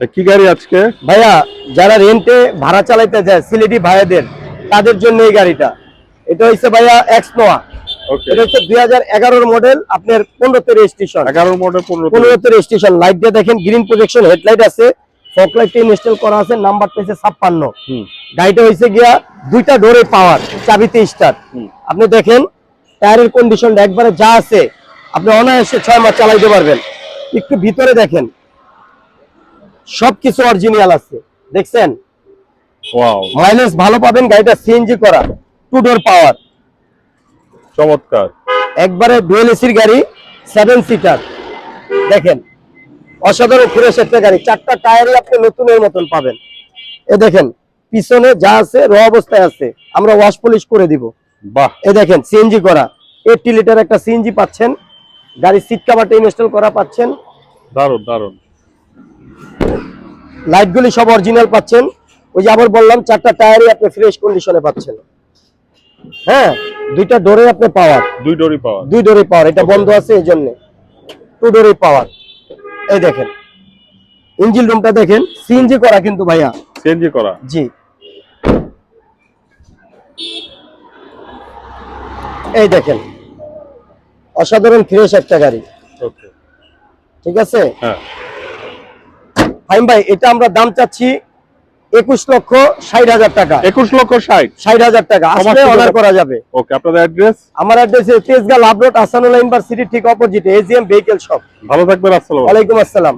কি গাড়ি আজকে? ভাইয়া যারা রেন্টে ভাড়া চালাইতে যায় সিলেটি ভাইয়াদের তাদের জন্য এই গাড়িটা। এটা হচ্ছে ভাইয়া এক্স নোয়া এটা হচ্ছে দুই হাজার এগারোর মডেল আপনার পনেরোতে রেজিস্ট্রেশন এগারো মডেল পনেরো পনেরোতে রেজিস্ট্রেশন লাইট দিয়ে দেখেন গ্রিন প্রজেকশন হেডলাইট আছে। ফক লাইট ইনস্টল করা আছে নাম্বার পেয়েছে ছাপ্পান্ন। হুম। গাড়িটা হয়েছে গিয়া দুইটা ডোরে পাওয়ার চাবিতে স্টার্ট হুম। আপনি দেখেন টায়ারের কন্ডিশনটা একবারে যা আছে আপনি অনায়াসে ছয় মাস চালাইতে পারবেন। একটু ভিতরে দেখেন। সবকিছু অরিজিনাল আছে। দেখছেন? মাইলেজ ভালো পাবেন গাড়িটা সিএনজি করা টু ডোর পাওয়ার চমৎকার। একবারে ডুয়েল এসির গাড়ি সেভেন সিটার দেখেন অসাধারণ ফ্রেশ একটা গাড়ি চারটা টায়ারই আপনি নতুনের মতন পাবেন। এ দেখেন পিছনে যা আছে র অবস্থায় আছে আমরা ওয়াশ পলিশ করে দিব। বাহ। এ দেখেন সিএনজি করা এইটটি লিটার একটা সিএনজি পাচ্ছেন। গাড়ির সিট কাভারটা ইনস্টল করা পাচ্ছেন। দারুণ দারুণ। লাইটগুলি সব অরিজিনাল পাচ্ছেন। ওই যে আবার বললাম চারটা টায়ারই আপনি ফ্রেশ কন্ডিশনে পাচ্ছেন। হ্যাঁ দুইটা ডোরে আপনি পাওয়ার। দুই ডোরি পাওয়া দুই ডোরে পাওয়ার এটা বন্ধ আছে এই জন্য টু ডোরে পাওয়ার। এই দেখেন ইঞ্জিন রুমটা দেখেন সিএনজি করা কিন্তু ভাইয়া। সিএনজি করা। জি। এই দেখেন অসাধারণ ফ্রেশ একটা গাড়ি। ওকে ঠিক আছে? হ্যাঁ। ফাইম ভাই এটা আমরা দাম চাচ্ছি একুশ লক্ষ ষাট হাজার টাকা। একুশ লক্ষ ষাট। ষাট হাজার টাকা। আসলে অর্ডার করা যাবে। ওকে আপনাদের অ্যাড্রেস আমার address Tejgaon Love Road Ahsanullah university ঠিক অপোজিটে এজিএম ভেহিকেল শপ ভালো থাকবেন আসসালাম আলাইকুম। আসসালাম।